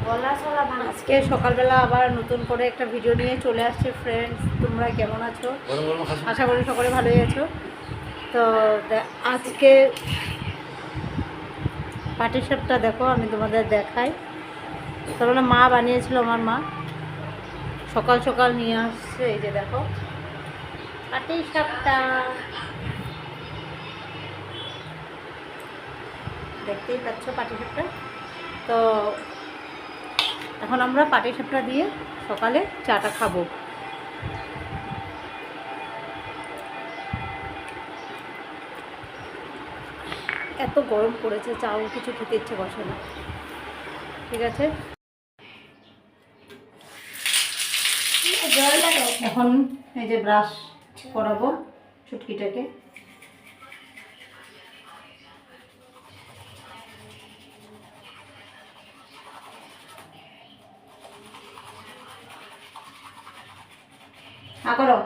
আজকে সকালবেলা আবার নতুন করে একটা ভিডিও নিয়ে চলে আসছে ফ্রেন্ডস তোমরা কেমন আছো? আশা করি সকলে ভালোই আছো। তো আজকে পাটি সাপটা দেখো আমি তোমাদের দেখাই। তাহলে মা বানিয়েছিল আমার মা। সকাল সকাল নিয়ে আসছে এই যে দেখো। পাটি সাপটা দেখতেই পাচ্ছ পাটি সাপটা তো এখন আমরা পাটি সাপটা দিয়ে সকালে চাটা খাব। এত গরম পড়েছে চাও কিছু খেতে ইচ্ছে বসে না। ঠিক আছে? এখন এই যে ব্রাশ করাবো ছুটকিটাকে হ্যাঁ করো।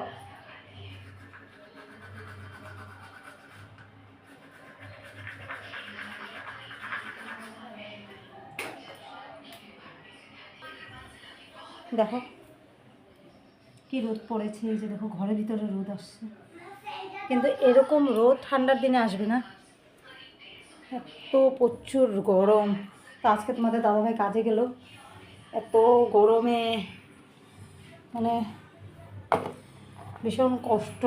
দেখো, কি রোদ পড়েছে, এই যে দেখো ঘরের ভিতরে রোদ আসছে। কিন্তু এরকম রোদ ঠান্ডার দিনে আসবে না। এত প্রচুর গরম। তো আজকে তোমাদের দাদাভাই কাজে গেল। এত গরমে মানে ভীষণ কষ্ট।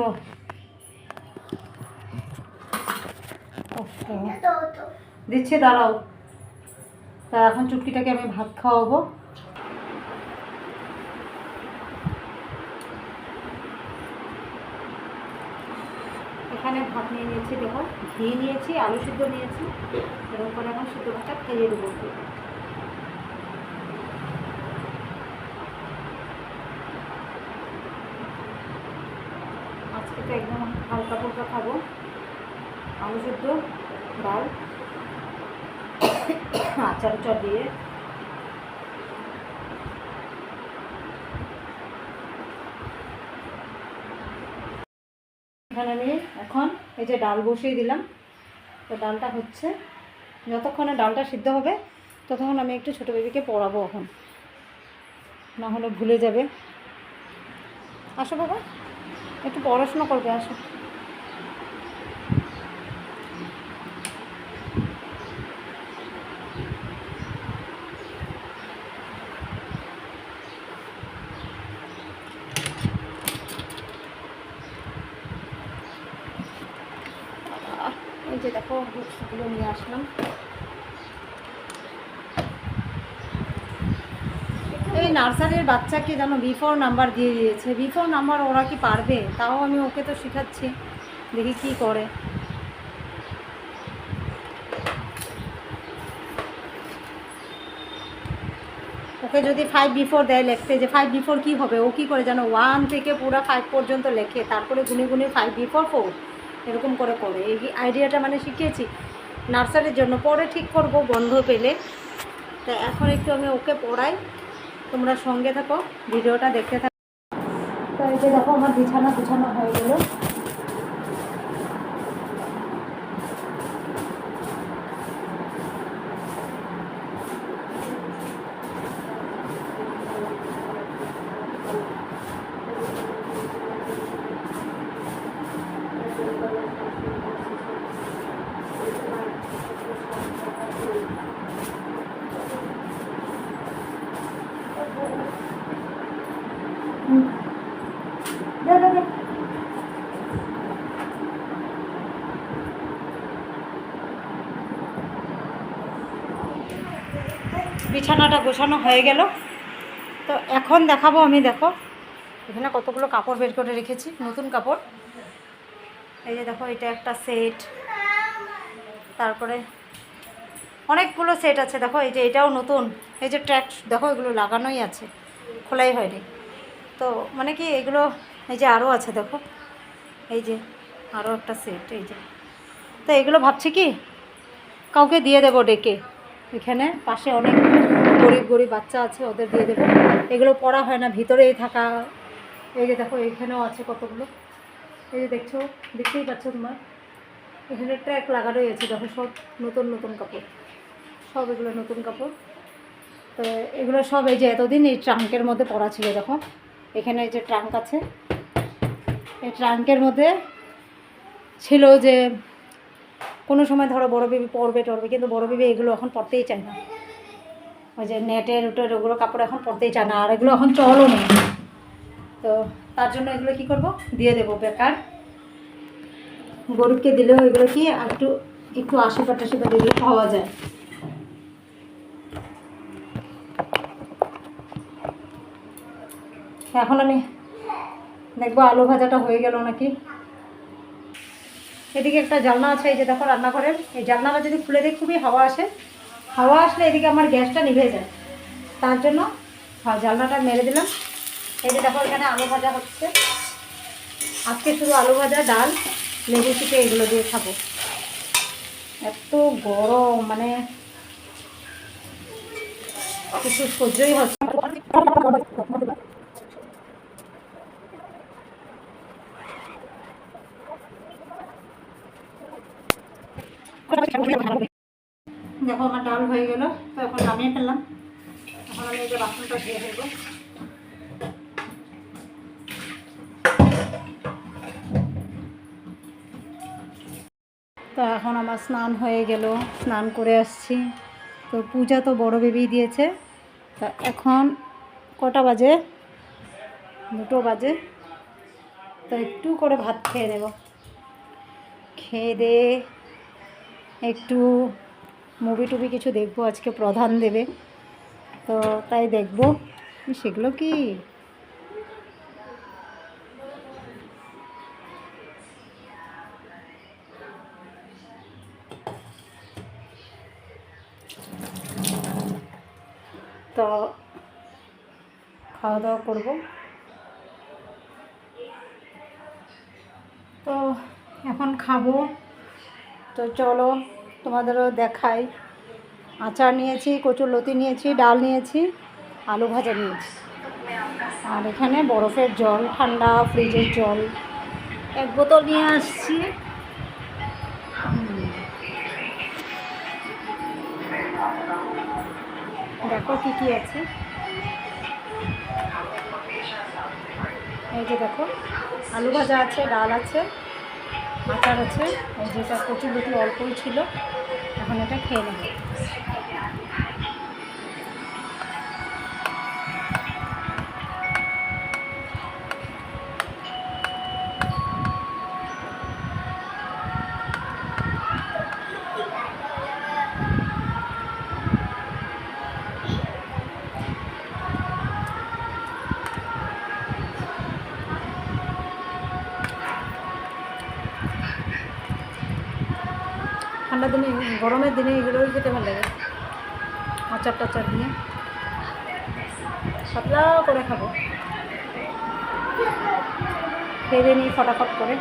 কষ্ট। দিচ্ছি, দাঁড়াও। তা এখন চুটকিটাকে আমি ভাত খাওয়াবো। এখানে ভাত নিয়ে নিয়েছি, দেখো, ঘি নিয়েছি, আলু সিদ্ধ নিয়েছি এরকম করে এখন সিদ্ধ ভাতটা খাইয়ে দেবো তো একদম হালকা ফুলকা খাব। আলু সিদ্ধ, ডাল, আচার উচার দিয়ে। এখানে আমি এখন এই যে ডাল বসিয়ে দিলাম। তো ডালটা হচ্ছে, যতক্ষণে ডালটা সিদ্ধ হবে, ততক্ষণ আমি একটু ছোটো বেবিকে পড়াবো এখন। না হলে ভুলে যাবে। আসো বাবা। একটু পড়াশোনা করবে আসো। এই যে দেখো বুকসগুলো নিয়ে আসলাম। এই নার্সারির বাচ্চাকে যেন বিফোর নাম্বার দিয়ে দিয়েছে। বিফোর নাম্বার ওরা কি পারবে? তাও আমি ওকে তো শেখাচ্ছি। দেখি কি করে। ওকে যদি ফাইভ বিফোর দেয় লিখতে, যে ফাইভ বিফোর কী হবে? ও কী করে যেন ওয়ান থেকে পুরো ফাইভ পর্যন্ত লেখে, তারপরে গুনে গুনে ফাইভ বিফোর ফোর এরকম করে করে। এই আইডিয়াটা মানে শিখিয়েছি নার্সারির জন্য। পরে ঠিক করব বন্ধ পেলে। তা এখন একটু আমি ওকে পড়াই। তোমরা সঙ্গে থাকো, ভিডিওটা দেখতে থাকো। তো এই যে দেখো আমার বিছানা বিছানা হয়ে গেলো। বিছানাটা গোছানো হয়ে গেল। তো এখন দেখাবো আমি, দেখো। এখানে কতগুলো কাপড় বের করে রেখেছি, নতুন কাপড়। এই যে দেখো, এটা একটা সেট। তারপরে অনেকগুলো সেট আছে, দেখো, এই যে এটাও নতুন। এই যে ট্র্যাক, দেখো, এগুলো লাগানোই আছে, খোলাই হয়নি। তো মানে কি, এগুলো এই যে আরও আছে, দেখো। এই যে আরও একটা সেট, এই যে। তো এগুলো ভাবছি কি, কাউকে দিয়ে দেবো ডেকে। এখানে পাশে অনেক গরিব গরিব বাচ্চা আছে, ওদের দিয়ে দেবো। এগুলো পড়া হয় না, ভিতরেই থাকা। এই যে দেখো, এখানেও আছে কতগুলো। এই যে দেখছ, দেখতেই পাচ্ছ তোমার। এখানে ট্র্যাক লাগানোই আছে, দেখো সব নতুন নতুন কাপড়। সব এগুলো নতুন কাপড়। তো এগুলো সব এই যে এতদিন এই ট্রাঙ্কের মধ্যে পড়া ছিল, দেখো। এখানে এই যে ট্রাঙ্ক আছে। এই ট্রাঙ্কের মধ্যে ছিল যে কোনো সময় ধরো বড় বেবি পরবে, টরবে, কিন্তু বড় বেবি এগুলো এখন পরতেই চায় না। ওই যে নেটের উটের ওগুলো কাপড় এখন পরতেই চায় না, আর এগুলো এখন চলও নেই। তো তার জন্য এগুলো কি করব? দিয়ে দেবো বেকার। গরিবকে দিলেও এগুলো কি একটু একটু আশীর্বাদ টাশীর্বাদ এগুলো পাওয়া যায়। এখন আমি দেখব আলু ভাজাটা হয়ে গেল নাকি? এদিকে একটা জানলা আছে, এই যে দেখো রান্নাঘরের। এই জানলাটা যদি খুলে দিই, খুবই হাওয়া আসে। হাওয়া আসলে এদিকে আমার গ্যাসটা নিভে যায়। তার জন্য হ্যাঁ জানলাটা মেরে দিলাম। এই যে দেখো এখানে আলু ভাজা হচ্ছে। আজকে শুধু আলু ভাজা, ডাল, লেবু চিপে এগুলো দিয়ে খাব। এত গরম মানে কিছু সহ্যই হচ্ছে না। দেখো আমার ডাল হয়ে গেল তো এখন নামিয়ে ফেললাম এখন আমি এই যে বাসনটা ধুয়ে ফেলব তো এখন আমার স্নান হয়ে গেল, স্নান করে আসছি। তো পূজা তো বড় বেবি দিয়েছে। তা এখন কটা বাজে? দুটো বাজে। তো একটু করে ভাত খেয়ে নেব। খেয়ে দিয়ে একটু মুভি টুভি কিছু দেখব, আজকে প্রধান দেবে। তো তাই দেখব। সেগুলো কি? তো খাওয়া দাওয়া করব। তো এখন খাব। তো চলো তোমাদেরও দেখাই। আচার নিয়েছি, কচুর লতি নিয়েছি, ডাল নিয়েছি, আলু ভাজা নিয়েছি। আর এখানে বরফের জল, ঠান্ডা ফ্রিজের জল। এক বোতল নিয়ে আসছি। দেখো কি কি আছে। এই যে দেখো, আলু ভাজা আছে, ডাল আছে, আচার আছে যেটা প্রচুর বেটি অল্পই ছিল, এখন এটা খেয়ে নেব। ঠান্ডা দিনে, গরমের দিনে এগুলোই খেতে ভালো লাগে। আচার টাচার দিয়ে। সাতলা করে খাব। খেয়ে নিই ফটাফট করে।